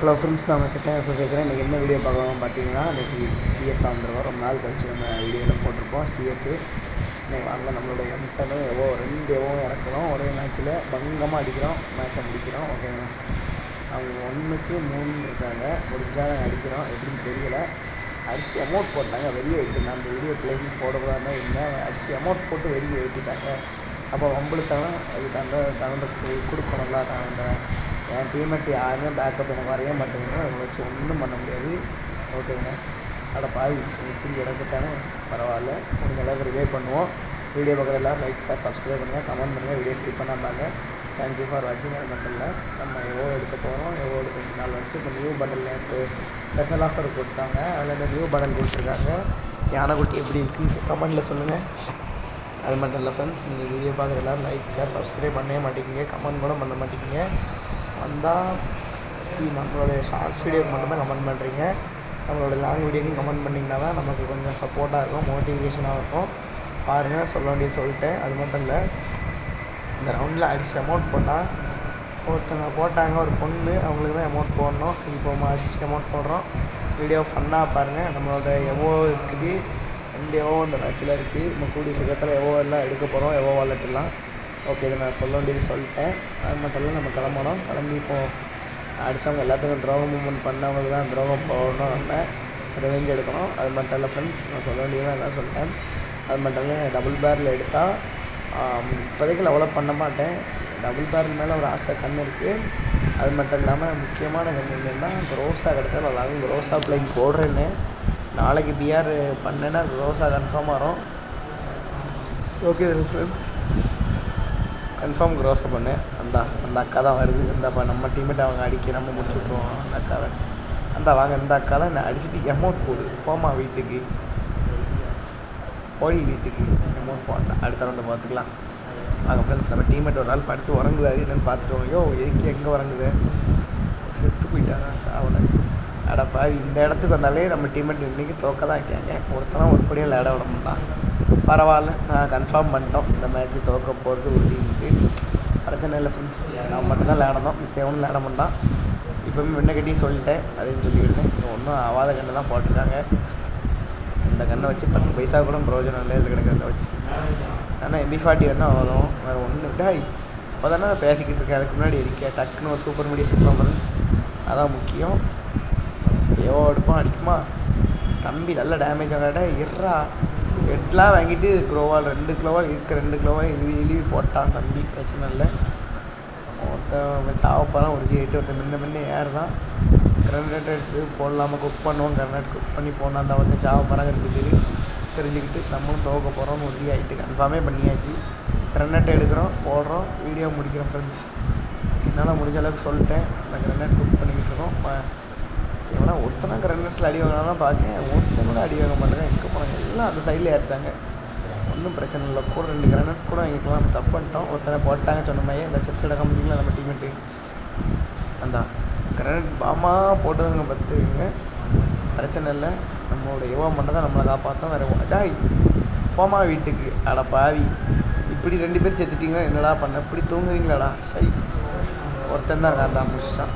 Hello friends நான் கிட்ட பேசுகிறேன். இன்றைக்கி என்ன வீடியோ பார்க்கலாம் பார்த்தீங்கன்னா இன்றைக்கி சிஎஸ் தான் ரொம்ப நாள் கழிச்சு நம்ம வீடியோவில் போட்டிருப்போம். சிஎஸ்ஸு இன்றைக்கி வாங்க நம்மளோட எம்டனும் எவோ ரெண்டு எவ்வளோ இறக்குறோம். ஒரே மேட்ச்சில் பங்கமாக அடிக்கிறோம். மேட்சை முடிக்கிறோம். ஓகேங்களா அவங்க ஒன்றுக்கு மூணு இருக்காங்க. முடிஞ்சால் நாங்கள் அடிக்கிறோம். எப்படின்னு தெரியல. அரிசி அமௌண்ட் போட்டாங்க. வெளியே எடுத்துட்டாங்க அந்த வீடியோ பிள்ளைங்க போடக்கூடாதுன்னா என்ன? அரிசி அமௌண்ட் போட்டு வெளியே எடுத்துட்டாங்க. அப்போ வம்பளுத்தாலும் அதுக்கு தகுந்த தகுந்த கொடுக்கணும்ல தகுந்த என் டீம்மேட் யாருமே பேக்கப் எனக்கு வரைய மாட்டேங்குது அவங்கள வச்சு ஒன்றும் பண்ண முடியாது. ஓகேங்க. அட பாய் இப்படி இறந்துட்டானே. பரவாயில்ல. முடிஞ்ச அளவுக்கு ரிவே பண்ணுவோம். வீடியோ பார்க்குற எல்லோரும் லைக் சார் சப்ஸ்கிரைப் பண்ணுங்கள் கமெண்ட் பண்ணுங்கள் வீடியோ ஸ்கிப் பண்ணாமல் தேங்க்யூ ஃபார் வாட்சிங் அது மட்டும் இல்லை நம்ம எவ்வளோ எடுக்க போகிறோம் எவ்வளோ எடுக்க நாள் வந்துட்டு இப்போ நியூ பண்டல் நேற்று ஸ்பெஷல் ஆஃபர் கொடுத்தாங்க. அதில் இந்த நியூ பண்டல் கொடுத்துருக்காங்க. யானைக்குட்டி எப்படி இருக்குன்னு கமெண்ட்டில் சொல்லுங்கள் அது மட்டும் இல்லை ஃப்ரெண்ட்ஸ் நீங்கள் வீடியோ பார்க்குற எல்லோரும் லைக் ஷேர் சப்ஸ்கிரைப் பண்ணவே மாட்டேங்கிங்க கமெண்ட் கூட பண்ண மாட்டேங்கிங்க வந்தால் சி நம்மளுடைய ஷார்ட்ஸ் வீடியோக்கு மட்டும்தான் கமெண்ட் பண்ணுறீங்க நம்மளோட லாங் வீடியோக்கும் கமெண்ட் பண்ணிங்கன்னா தான் நமக்கு கொஞ்சம் சப்போர்ட்டாக இருக்கும் மோட்டிவேஷனாக இருக்கும். பாருங்கள் சொல்ல வேண்டியது சொல்லிட்டேன். அது மட்டும் இல்லை இந்த ரவுண்டில் அடிச்சு அமௌண்ட் போட்டால் ஒருத்தவங்க போட்டாங்க ஒரு பொண்ணு அவங்களுக்கு தான் அமௌண்ட் போடணும். இப்போ நம்ம அடித்து அமௌண்ட் போடுறோம். வீடியோ ஃபன்னாக பாருங்கள் நம்மளோட எவ்வளோ இருக்குது எவ்வளோ இந்த மேட்ச்சில் இருக்குது நம்ம கூடிய சீக்கிரத்தில் எவ்வளோ எல்லாம் எடுக்க போகிறோம் எவ்வளோ வாலெட்டெல்லாம் ஓகே இதை நான் சொல்ல வேண்டியது சொல்லிட்டேன். அது மட்டும் இல்லை நம்ம கிளம்பணும். கிளம்பி இப்போது அடித்தவங்க எல்லாத்துக்கும் துரோகம் மூமெண்ட் பண்ணவங்களுக்கு தான் துரோகம் போடணும். நம்ம ரிவெஞ்ச் எடுக்கணும். அது மட்டும் இல்லை ஃப்ரெண்ட்ஸ் நான் சொல்ல வேண்டியது தான் சொல்லிட்டேன். அது மட்டும் இல்லை டபுள் பேரில் எடுத்தால் இப்போதைக்கு லெவலப் பண்ண மாட்டேன். டபுள் பேரில் மேலே ஒரு ஆசை கண் இருக்குது அது மட்டும் இல்லாமல் முக்கியமான கண் என்னென்னா க்ரோஸாக கிடச்சா நல்லாகும் க்ரோஸா பிளேயிங் போடுறேன்னு. நாளைக்கு பிஆர் பண்ணேன்னா க்ரோஸா கன்ஃபார்ம் வரும் ஓகே ஃப்ரெண்ட்ஸ் கன்ஃபார்ம் க்ரோஸை பண்ணு. அந்த அந்த அக்கா தான் வருது. இந்தாப்பா நம்ம டீமேட் அவங்க அடிக்க நம்ம முடிச்சு விட்ருவோம் அந்த அக்காவை. அந்த வாங்க இந்த அக்கா தான் என்னை அடிச்சுட்டு அமௌண்ட் போடு. போமா வீட்டுக்கு. ஓடி வீட்டுக்கு. அமௌண்ட் போடலாம் அடுத்த ரவுண்டு பார்த்துக்கலாம். வாங்க ஃப்ரெண்ட்ஸ் நம்ம டீமேட் ஒரு நாள் படுத்து உறங்குதாரு என்னன்னு பார்த்துட்டு யோ எதுக்கு எங்கே உறங்குது? செத்து போயிட்டாரா சாவலை. அடப்பா இந்த இடத்துக்கு வந்தாலே நம்ம டீமேட் இன்றைக்கி தோக்க தான் வைக்காங்க. ஒருத்தனா ஒருபடியாக விளையாட விட மாட்டான். பரவாயில்ல. நான் கன்ஃபார்ம் பண்ணிட்டோம். இந்த மேட்ச்சு தோக்க போகிறது உறுதிட்டு பிரச்சனை இல்லை ஃப்ரெண்ட்ஸ் நான் மட்டும்தான் விளையாடணும். மித்தவனும் விளையாட மாட்டான். இப்போவுமே முன்னக்கட்டி சொல்லிட்டேன். அதையும் சொல்லிவிட்டேன் ஒன்றும் ஆவாத கண்ணு தான் போட்டிருக்காங்க. இந்த கண்ணை வச்சு பத்து பைசா கூட பிரயோஜனம் இல்லை. இது கிடக்கிறத வச்சு. ஆனால் எம்பி ஃபார்ட்டி வந்து வரும் வேறு ஒன்று விட இப்போ தானே பேசிக்கிட்டு இருக்கேன். அதுக்கு முன்னாடி இருக்கேன் டக்குன்னு ஒரு சூப்பர் மீடியா பர்ஃபார்மன்ஸ் அதான் முக்கியம். எவ்வளோ எடுப்போம் அடிக்குமா? தம்பி நல்ல டேமேஜ் ஆகாட இர்றா ஹெட்லாம் வாங்கிட்டு க்ளோவால் ரெண்டு க்ளோவால் இருக்க ரெண்டு க்ளோவால் இழுவி இழுவி போட்டான் தம்பி. பிரச்சனை இல்லை. ஒருத்தன் சாவப்பாலாம் ஒரு ஆகிட்டு ஒருத்தன் முன்ன முன்ன ஏர் தான் கிரனேட் எடுத்து போடலாமல் குக் பண்ணுவோம். கிரனேட் குக் பண்ணி போனால் அந்த வந்து சாவ பறங்கிறது தெரிஞ்சுக்கிட்டு நம்மளும் துவக்க போகிறோம் உறுதி ஆகிட்டு கன்ஃபார்மே பண்ணியாச்சு. கிரனேட் எடுக்கிறோம் போடுறோம். வீடியோ முடிக்கிறோம் ஃப்ரெண்ட்ஸ் என்னால் முடிஞ்ச அளவுக்கு சொல்லிட்டேன். அந்த கிரனேட் குக் பண்ணிக்கிட்டு இருக்கோம். ஏன்னா ஒருத்தனா கிரனேட்டில் அடி வாங்கினாலும் பார்க்கேன் ஒருத்தன் கூட அடி வாங்க மாட்டேங்க எங்கே போனாங்க எல்லாம் அந்த சைடில் ஏறிட்டாங்க. ஒன்றும் பிரச்சனை இல்லை. கூட ரெண்டு கிரனட் கூட வாங்கிக்கலாம். நம்ம தப்பு பண்ணிட்டோம். ஒருத்தனை போட்டாங்க சொன்ன மாதிரி அந்த செத்து கிடக்க முடியுங்களா நம்ம டீமேட்டு அந்த கிரனட் பாமா போட்டதுங்க பார்த்துங்க பிரச்சனை இல்லை. நம்மளோட யுவா மட்டும் தான் நம்மளை காப்பாற்றோம் வேறு டாய் போமா வீட்டுக்கு. அட பாவி. இப்படி ரெண்டு பேர் செத்துட்டீங்கன்னா என்னடா பண்ண? இப்படி தூங்குவீங்களாடா சரி ஒருத்தன் தான் இருக்கான் தான் முடிச்சான்